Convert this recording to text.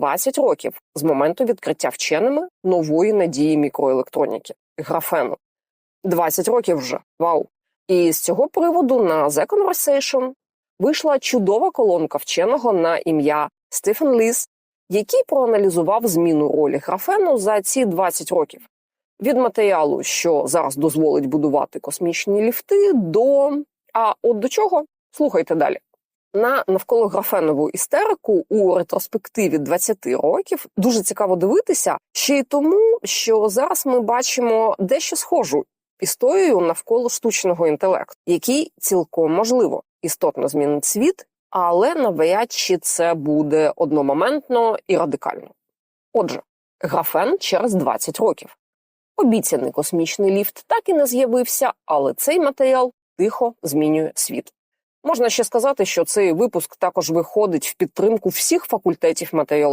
20 років з моменту відкриття вченими нової надії мікроелектроніки графену. 20 років вже вау! І з цього приводу на The Conversation вийшла чудова колонка вченого на ім'я Стефен Ліс, який проаналізував зміну ролі графену за ці 20 років від матеріалу, що зараз дозволить будувати космічні ліфти, до а от до чого слухайте далі. На навколо графенову істерику у ретроспективі 20 років дуже цікаво дивитися, ще й тому, що зараз ми бачимо дещо схожу історію навколо штучного інтелекту, який цілком можливо істотно змінить світ, але навряд чи це буде одномоментно і радикально. Отже, графен через 20 років. Обіцяний космічний ліфт так і не з'явився, але цей матеріал тихо змінює світ. Можна ще сказати, що цей випуск також виходить в підтримку всіх факультетів матеріалознавства